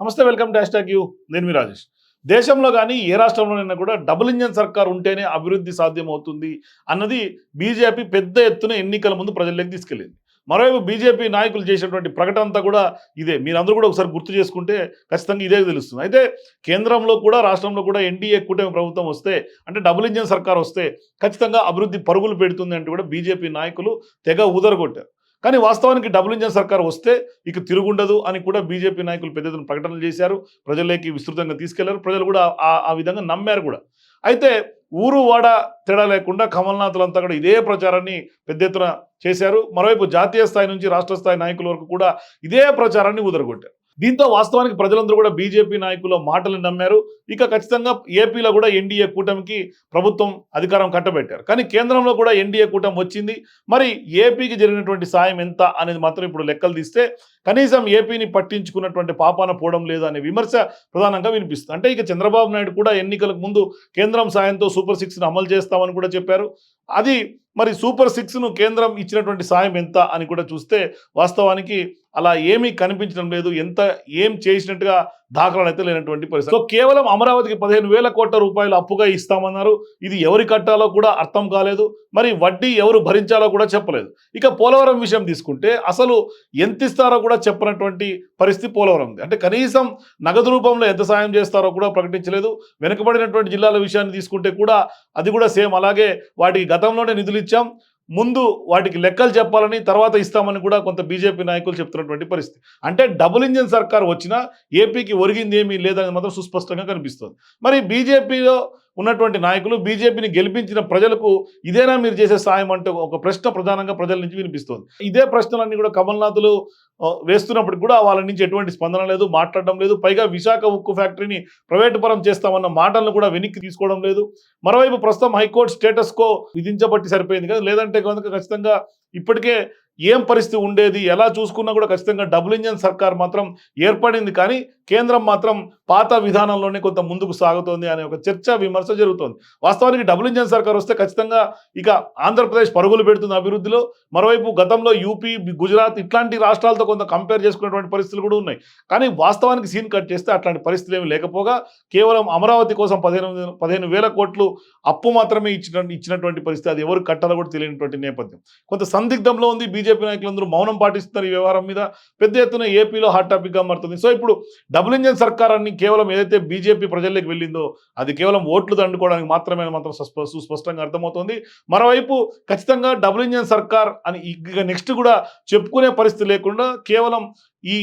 నమస్తే welcome dash talk you. నేను మీ రాజేష్. దేశంలో కానీ ఏ రాష్ట్రంలోనైనా కూడా డబుల్ ఇంజన్ సర్కార్ ఉంటేనే అభివృద్ధి సాధ్యమవుతుంది అన్నది బీజేపీ పెద్ద ఎత్తున ఎన్నికల ముందు ప్రజల్లోకి తీసుకెళ్ళింది. మరోవైపు బీజేపీ నాయకులు చేసినటువంటి ప్రకటన అంతా కూడా ఇదే. మీరందరూ కూడా ఒకసారి గుర్తు చేసుకుంటే ఖచ్చితంగా ఇదే తెలుస్తుంది. అయితే కేంద్రంలో కూడా రాష్ట్రంలో కూడా ఎన్డీఏ కూటమి ప్రభుత్వం వస్తే అంటే డబుల్ ఇంజన్ సర్కార్ వస్తే ఖచ్చితంగా అభివృద్ధి పరుగులు పెడుతుంది అంటూ కూడా బీజేపీ నాయకులు తెగ ఊదరగొట్టారు. కానీ వాస్తవానికి డబుల్ ఇంజన్ సర్కార్ వస్తే ఇక తిరుగుండదు అని కూడా బీజేపీ నాయకులు పెద్ద ఎత్తున ప్రకటనలు చేశారు. ప్రజల్లోకి విస్తృతంగా తీసుకెళ్ళారు. ప్రజలు కూడా ఆ- విధంగా నమ్మారు కూడా. అయితే ఊరు వాడ తేడా లేకుండా కమల్నాథులంతా కూడా ఇదే ప్రచారాన్ని పెద్ద ఎత్తున చేశారు. మరోవైపు జాతీయ స్థాయి నుంచి రాష్ట్ర స్థాయి నాయకుల వరకు కూడా ఇదే ప్రచారాన్ని ఉదరగొట్టారు దీంతో వాస్తవానికి ప్రజలందరూ కూడా బీజేపీ నాయకుల మాటలు నమ్మారు. ఇక ఖచ్చితంగా ఏపీలో కూడా ఎన్డీఏ కూటమికి ప్రభుత్వం అధికారం కట్టబెట్టారు. కానీ కేంద్రంలో కూడా ఎన్డీఏ కూటమి వచ్చింది. మరి ఏపీకి జరిగినటువంటి సాయం ఎంత అనేది మాత్రం ఇప్పుడు లెక్కలు తీస్తే కనీసం ఏపీని పట్టించుకున్నటువంటి పాపాన పోవడం లేదు అనే విమర్శ ప్రధానంగా వినిపిస్తుంది. అంటే ఇక చంద్రబాబు నాయుడు కూడా ఎన్నికలకు ముందు కేంద్రం సాయంతో సూపర్ సిక్స్ను అమలు చేస్తామని కూడా చెప్పారు. అది మరి సూపర్ సిక్స్ను కేంద్రం ఇచ్చినటువంటి సాయం ఎంత అని కూడా చూస్తే వాస్తవానికి అలా ఏమీ కనిపించడం లేదు. ఎంత ఏం చేసినట్టుగా దాఖలాలు అయితే లేనటువంటి పరిస్థితి. సో కేవలం అమరావతికి పదిహేను వేల కోట్ల రూపాయలు అప్పుగా ఇస్తామన్నారు. ఇది ఎవరి కట్టాలో కూడా అర్థం కాలేదు. మరి వడ్డీ ఎవరు భరించాలో కూడా చెప్పలేదు. ఇక పోలవరం విషయం తీసుకుంటే అసలు ఎంత ఇస్తారో కూడా చెప్పనటువంటి పరిస్థితి పోలవరం ఉంది. అంటే కనీసం నగదు రూపంలో ఎంత సాయం చేస్తారో కూడా ప్రకటించలేదు. వెనుకబడినటువంటి జిల్లాల విషయాన్ని తీసుకుంటే కూడా అది కూడా సేమ్. అలాగే వాటికి గతంలోనే నిధులు ఇచ్చాం. ముందు వాటికి లెక్కలు చెప్పాలని తర్వాత ఇస్తామని కూడా కొంత బీజేపీ నాయకులు చెప్తున్నటువంటి పరిస్థితి. అంటే డబుల్ ఇంజిన్ సర్కార్ వచ్చినా ఏపీకి ఒరిగింది ఏమీ లేదని మాత్రం సుస్పష్టంగా కనిపిస్తుంది. మరి బీజేపీలో ఉన్నటువంటి నాయకులు బీజేపీని గెలిపించిన ప్రజలకు ఇదేనా మీరు చేసే సాయం అంటే ఒక ప్రశ్న ప్రధానంగా ప్రజల నుంచి వినిపిస్తుంది. ఇదే ప్రశ్నలన్నీ కూడా కమల్నాథులు ఆ, వేస్తున్నప్పటికి కూడా వాళ్ళ నుంచి ఎటువంటి స్పందన లేదు మాట్లాడడం లేదు. పైగా విశాఖ ఉక్కు ఫ్యాక్టరీని ప్రైవేటు పరం చేస్తామన్న మాటలను కూడా వెనక్కి తీసుకోవడం లేదు. మరోవైపు ప్రస్తుతం హైకోర్టు స్టేటస్ కో విధించబట్టి సరిపోయింది కదా? లేదంటే కనుక ఖచ్చితంగా ఇప్పటికే ఏం పరిస్థితి ఉండేది ఎలా చూసుకున్నా కూడా ఖచ్చితంగా డబుల్ ఇంజన్ సర్కార్ మాత్రం ఏర్పడింది. కానీ కేంద్రం మాత్రం పాత విధానంలోనే కొంత ముందుకు సాగుతోంది అనే ఒక చర్చ విమర్శ జరుగుతోంది. వాస్తవానికి డబుల్ ఇంజన్ సర్కార్ వస్తే ఖచ్చితంగా ఇక ఆంధ్రప్రదేశ్ పరుగులు పెడుతుంది అభివృద్ధిలో. మరోవైపు గతంలో యూపీ గుజరాత్ ఇట్లాంటి రాష్ట్రాలతో కొంత కంపేర్ చేసుకునేటువంటి పరిస్థితులు కూడా ఉన్నాయి. కానీ వాస్తవానికి సీన్ కట్ చేస్తే అట్లాంటి పరిస్థితులు ఏమి లేకపోగా కేవలం అమరావతి కోసం పదిహేను పదిహేను వేల కోట్లు అప్పు మాత్రమే ఇచ్చిన ఇచ్చినటువంటి పరిస్థితి అది ఎవరు కట్టాలో కూడా తెలియనటువంటి నేపథ్యం. కొంత సందిగ్ధంలో ఉంది బీజేపీ నాయకులందరూ మౌనం పాటిస్తున్నారు ఈ వ్యవహారం మీద. పెద్ద ఎత్తున ఏపీలో హాట్ టాపిక్గా మారుతుంది. సో ఇప్పుడు డబుల్ ఇంజన్ సర్కార్ అని కేవలం ఏదైతే బీజేపీ ప్రజల్లోకి వెళ్ళిందో అది కేవలం ఓట్లు దండుకోవడానికి మాత్రమే మాత్రం సుస్పష్టంగా అర్థమవుతుంది. మరోవైపు ఖచ్చితంగా డబుల్ ఇంజన్ సర్కార్ అని ఇక నెక్స్ట్ కూడా చెప్పుకునే పరిస్థితి లేకుండా కేవలం ఈ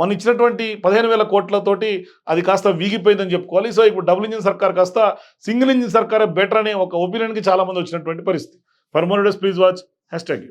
మన ఇచ్చినటువంటి పదిహేను వేల కోట్లతోటి అది కాస్త వీగిపోయిందని చెప్పుకోవాలి. సో ఇప్పుడు డబుల్ ఇంజిన్ సర్కార్ కాస్త సింగిల్ ఇంజిన్ సర్కారే బెటర్ అనే ఒక ఒపీనియన్కి చాలామంది వచ్చినటువంటి పరిస్థితి. For more please watch. Hashtag